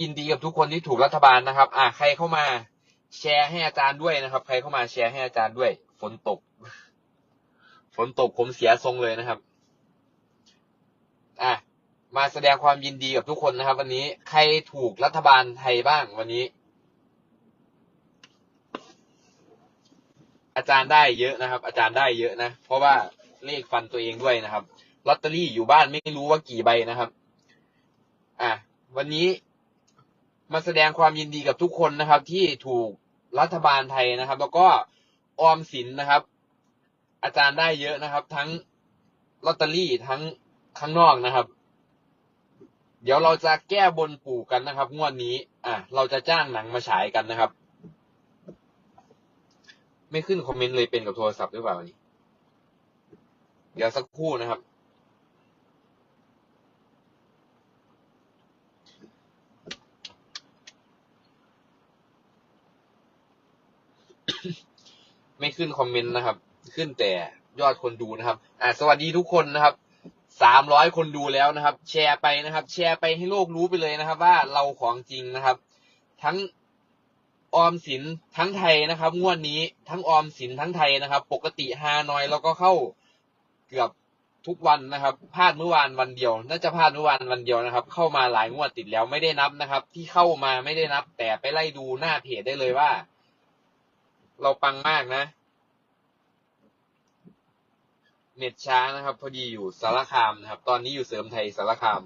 ยินดีกับทุกคนที่ถูกรัฐบาลนะครับ อ่าใครเข้ามาแชร์ให้อาจารย์ด้วยนะครับ ใครเข้ามาแชร์ให้อาจารย์ด้วย ฝนตก ฝนตกผมเสียทรงเลยนะครับ อะมาแสดงความยินดีกับทุกคนนะครับ วันนี้ใครถูกรัฐบาลไทยบ้างวันนี้ อาจารย์ได้เยอะนะครับ อาจารย์ได้เยอะนะ เพราะว่าเลขฟันตัวเองด้วยนะครับลอตเตอรี่อยู่บ้านไม่รู้ว่ากี่ใบนะครับ อะวันนี้ มาแสดงความยินดีกับทุกคนนะครับ ที่ถูกรัฐบาลไทยนะครับ แล้วก็ออมสินนะครับ อาจารย์ได้เยอะนะครับ ทั้งลอตเตอรี่ทั้งข้างนอกนะครับ เดี๋ยวเราจะแก้บนปู่กันนะครับ งวดนี้ อะ เราจะจ้างหนังมาฉายกันนะครับ ไม่ขึ้นคอมเมนต์เลยเป็นกับโทรศัพท์หรือเปล่านนี้เดี๋ยวสักครู่นะครับ ไม่ขึ้นคอมเมนต์นะครับ ขึ้นแต่ยอดคนดูนะครับ อ่าสวัสดีทุกคนนะครับสามร้อยคนดูแล้วนะครับ แชร์ไปนะครับ แชร์ไปให้โลกรู้ไปเลยนะครับ ว่าเราของจริงนะครับ ทั้งออมสินทั้งไทยนะครับ งวดนี้ทั้งออมสินทั้งไทยนะครับ ปกติฮานอยเราก็เข้าเกือบทุกวันนะครับพลาดเมื่อวานวันเดียว น่าจะพลาดเมื่อวานวันเดียวนะครับ เข้ามาหลายงวดติดแล้วไม่ได้นับนะครับ ที่เข้ามาไม่ได้นับ แต่ไปไล่ดูหน้าเพจได้เลยว่า เราปังมากนะ เน็ตช้านะครับ พอดีอยู่สารคามนะครับ ตอนนี้อยู่เสริมไทยสารคาม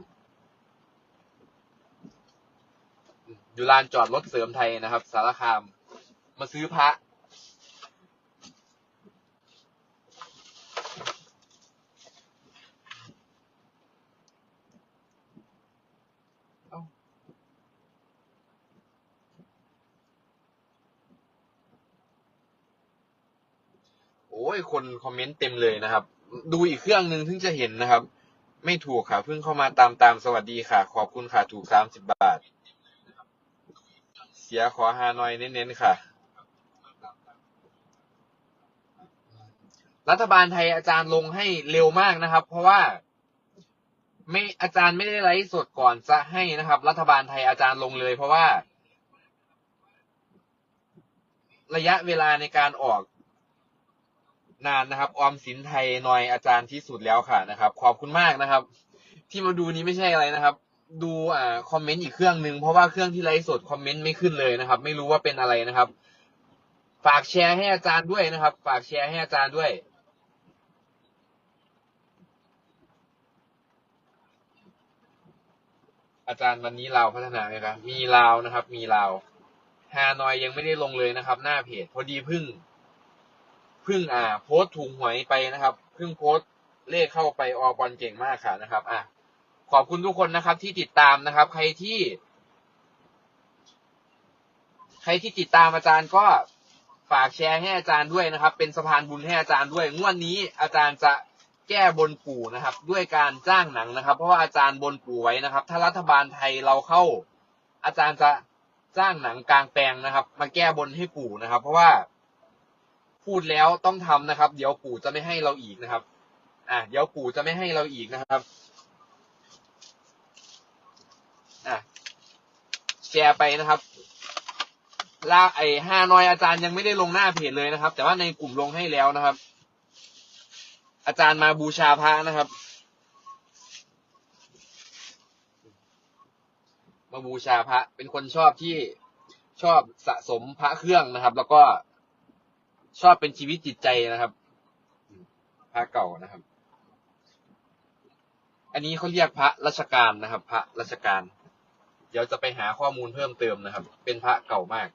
อยู่ลานจอดรถเสริมไทยนะครับ สารคาม มาซื้อพระ โอ้ยคนคอมเมนต์เต็มเลยนะครับ ดูอีกเครื่องหนึ่งถึงจะเห็นนะครับ ไม่ถูกค่ะเพิ่งเข้ามาตามตามสวัสดีค่ะ ขอบคุณค่ะถูกสามสิบบาท เสียขอฮานอยเน้นๆค่ะ รัฐบาลไทยอาจารย์ลงให้เร็วมากนะครับ เพราะว่า ไม่อาจารย์ไม่ได้ไลฟ์สดก่อนจะให้นะครับ รัฐบาลไทยอาจารย์ลงเลย เพราะว่า ระยะเวลาในการออก นานนะครับ ออมสินไทยนอยอาจารย์ที่สุดแล้วค่ะนะครับ ขอบคุณมากนะครับ ที่มาดูนี้ไม่ใช่อะไรนะครับ ดูอ่าคอมเมนต์อีกเครื่องหนึ่งเพราะว่าเครื่องที่ไลฟ์สดคอมเมนต์ไม่ขึ้นเลยนะครับ ไม่รู้ว่าเป็นอะไรนะครับ ฝากแชร์ให้อาจารย์ด้วยนะครับ ฝากแชร์ให้อาจารย์ด้วยอาจารย์วันนี้ลาวพัฒนาไหมครับ มีลาวนะครับ มีลาวฮานอยยังไม่ได้ลงเลยนะครับ หน้าเพจพอดีพึ่ง เพึ่งอ่าโพสต์ถูกหวยไปนะครับเพึ่งโพสต์เลขเข้าไปออบอลเก่งมากค่ะนะครับ อะขอบคุณทุกคนนะครับที่ติดตามนะครับ ใครที่ ใครที่ติดตามอาจารย์ก็ฝากแชร์ให้อาจารย์ด้วยนะครับ เป็นสะพานบุญให้อาจารย์ด้วยงวดนี้อาจารย์จะแก้บนปู่นะครับ ด้วยการจ้างหนังนะครับ เพราะว่าอาจารย์บนปู่ไว้นะครับ ถ้ารัฐบาลไทยเราเข้า อาจารย์จะจ้างหนังกลางแปลงนะครับ มาแก้บนให้ปู่นะครับ เพราะว่า พูดแล้วต้องทำนะครับ เดี๋ยวปู่จะไม่ให้เราอีกนะครับ อะเดี๋ยวปู่จะไม่ให้เราอีกนะครับ อะแชร์ไปนะครับลาไอฮานอยอาจารย์ยังไม่ได้ลงหน้าเพจเลยนะครับ แต่ว่าในกลุ่มลงให้แล้วนะครับ อาจารย์มาบูชาพระนะครับ มาบูชาพระเป็นคนชอบที่ชอบสะสมพระเครื่องนะครับ แล้วก็ ชอบเป็นชีวิตจิตใจนะครับพระเก่านะครับ อันนี้เขาเรียกพระราชการนะครับ พระราชการ เดี๋ยวจะไปหาข้อมูลเพิ่มเติมนะครับ เป็นพระเก่ามาก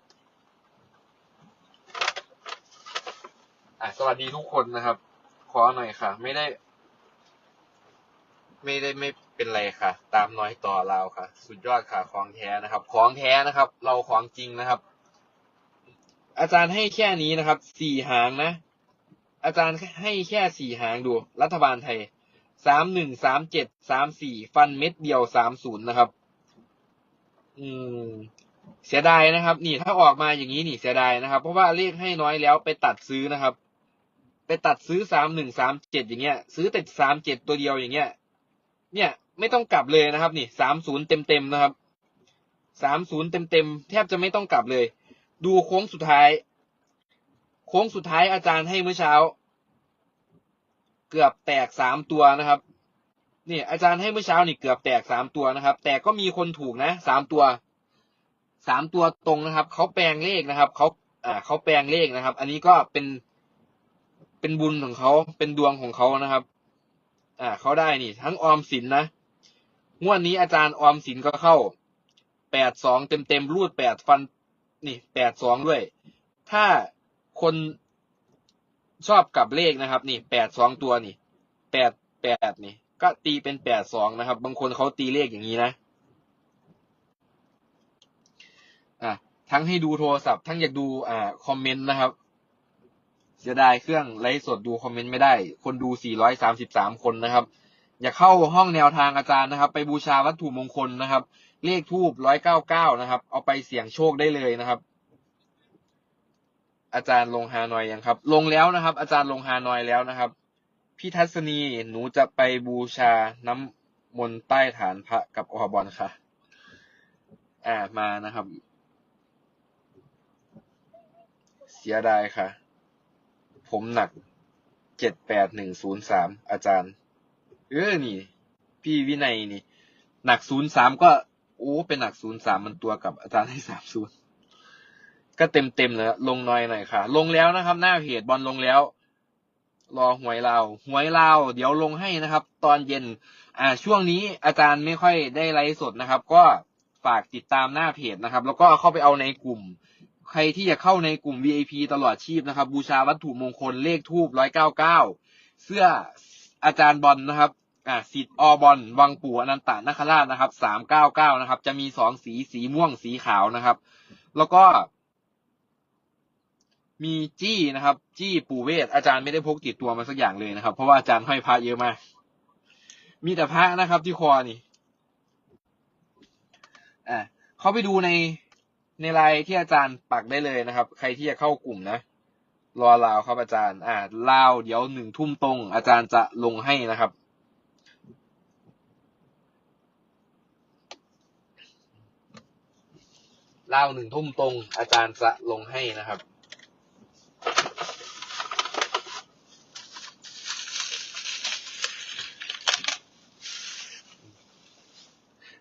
อะสวัสดีทุกคนนะครับ ขอหน่อยค่ะ ไม่ได้ ไม่ได้ไม่เป็นไรค่ะ ตามน้อยต่อเราค่ะ สุดยอดค่ะของแท้นะครับ ของแท้นะครับ เราของจริงนะครับ อาจารย์ให้แค่นี้นะครับสี่หางนะ อาจารย์ให้แค่สี่หางดู รัฐบาลไทยสามหนึ่งสามเจ็ดสามสี่ฟันเม็ดเดียวสามศูนย์นะครับ อืม เสียดายนะครับ นี่ถ้าออกมาอย่างนี้นี่เสียดายนะครับ เพราะว่าเลขให้น้อยแล้วไปตัดซื้อนะครับ ไปตัดซื้อสามหนึ่งสามเจ็ดอย่างเงี้ย ซื้อแต่สามเจ็ดตัวเดียวอย่างเงี้ย เนี่ย ไม่ต้องกลับเลยนะครับ นี่สามศูนย์เต็มเต็มนะครับสามศูนย์เต็มเต็มแทบจะไม่ต้องกลับเลย ดูโค้งสุดท้าย โค้งสุดท้ายอาจารย์ให้เมื่อเช้า เกือบแตกสามตัวนะครับนี่อาจารย์ให้เมื่อเช้านี่เกือบแตกสามตัวนะครับ แต่ก็มีคนถูกนะสามตัวสามตัวตรงนะครับเขาแปลงเลขนะครับเขาอ่าเขาแปลงเลขนะครับ อันนี้ก็เป็นเป็นบุญของเขาเป็นดวงของเขานะครับ อ่าเขาได้นี่ ทั้งออมสินนะงวดนี้อาจารย์ออมสินก็เข้าแปดสองเต็มเต็มรูดแปดฟัน นี่แปดสองด้วย ถ้าคนชอบกับเลขนะครับ นี่แปดสองตัวนี่แปดแปดนี่ ก็ตีเป็นแปดสองนะครับ บางคนเขาตีเลขอย่างนี้นะอะทั้งให้ดูโทรศัพท์ทั้งอยากดูอ่าคอมเมนต์นะครับ เสียดายเครื่องไลฟ์สดดูคอมเมนต์ไม่ได้ คนดู 433 คนนะครับ อย่าเข้าห้องแนวทางอาจารย์นะครับ ไปบูชาวัตถุมงคลนะครับ เลขทูบ199นะครับ เอาไปเสี่ยงโชคได้เลยนะครับ อาจารย์ลงฮานอยยังครับ ลงแล้วนะครับ อาจารย์ลงฮานอยแล้วนะครับ พี่ทัศนีหนูจะไปบูชาน้ำมนต์ใต้ฐานพระกับออบอลค่ะ อ่ามานะครับ เสียดายค่ะ ผมหนักเจ็ดแปดหนึ่งศูนย์สามอาจารย์ เออนี่ พี่วินัยนี่ หนักศูนย์สามก็โอ้เป็นหนักศูนย์สามมันตัวกับอาจารย์ให้สามศูนย์ก็เต็มเต็มเลยลงน่อยหน่อยค่ะ ลงแล้วนะครับ หน้าเพจบอลลงแล้ว รอหวยลาวหวยลาวเดี๋ยวลงให้นะครับ ตอนเย็น อ่า ช่วงนี้อาจารย์ไม่ค่อยได้ไลฟ์สดนะครับ ก็ฝากติดตามหน้าเพจนะครับ แล้วก็เข้าไปเอาในกลุ่ม ใครที่จะเข้าในกลุ่ม VIP ตลอดชีพนะครับ บูชาวัตถุมงคลเลขทูบร้อยเก้าเก้าเสื้ออาจารย์บอลนะครับ อ่าสิทธิ์อบอลวังปู่อนันตานคราชนะครับสามเก้าเก้านะครับ จะมีสองสีสีม่วงสีขาวนะครับ แล้วก็ มีจี้นะครับ จี้ปู่เวทอาจารย์ไม่ได้พกติดตัวมาสักอย่างเลยนะครับ เพราะว่าอาจารย์ห้อยพระเยอะมาก มีแต่พระนะครับ ที่คอนี่อ่าเขาไปดูในในไลน์ที่อาจารย์ปักได้เลยนะครับ ใครที่จะเข้ากลุ่มนะรอลาวครับอาจารย์ อ่าลาวเดี๋ยวหนึ่งทุ่มตรง อาจารย์จะลงให้นะครับ ลาวหนึ่งทุ่มตรง อาจารย์จะลงให้นะครับ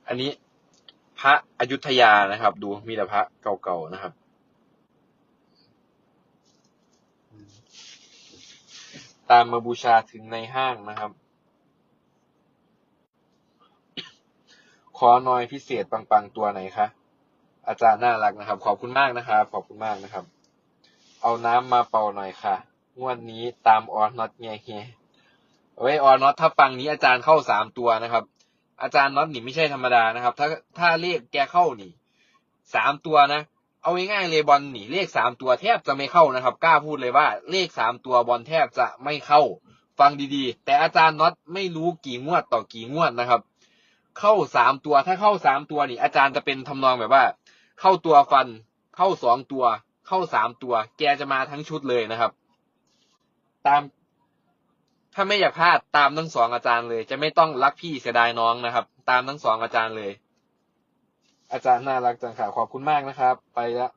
อันนี้พระอยุธยานะครับ ดูมีแต่พระเก่าๆนะครับ ตามมาบูชาถึงในห้างนะครับ ขอหน่อยพิเศษปังๆตัวไหนคะ อาจารย์น่ารักนะครับ ขอบคุณมากนะครับ ขอบคุณมากนะครับ เอาน้ำมาเป่าหน่อยค่ะ งวดนี้ตามออน็อตเงียเฮเว้ยออน็อตถ้าฟังนี้อาจารย์เข้าสามตัวนะครับ อาจารย์น็อตนี่ไม่ใช่ธรรมดานะครับ ถ้าถ้าเลขแกเข้านี่สามตัวนะเอาง่ายๆเลยบอลหนี่เลขสามตัวแทบจะไม่เข้านะครับ กล้าพูดเลยว่าเลขสามตัวบอลแทบจะไม่เข้า ฟังดีๆ แต่อาจารย์น็อตไม่รู้กี่งวดต่อกี่งวดนะครับ เข้าสามตัวถ้าเข้าสามตัวนี่อาจารย์จะเป็นทำนองแบบว่า เข้าตัวฟัน เข้าสองตัว เข้าสามตัว แกจะมาทั้งชุดเลยนะครับ ตาม ถ้าไม่อยากพลาดตามทั้งสองอาจารย์เลย จะไม่ต้องรักพี่เสียดายน้องนะครับ ตามทั้งสองอาจารย์เลย อาจารย์น่ารักจังค่ะขอบคุณมากนะครับ ไปแล้ว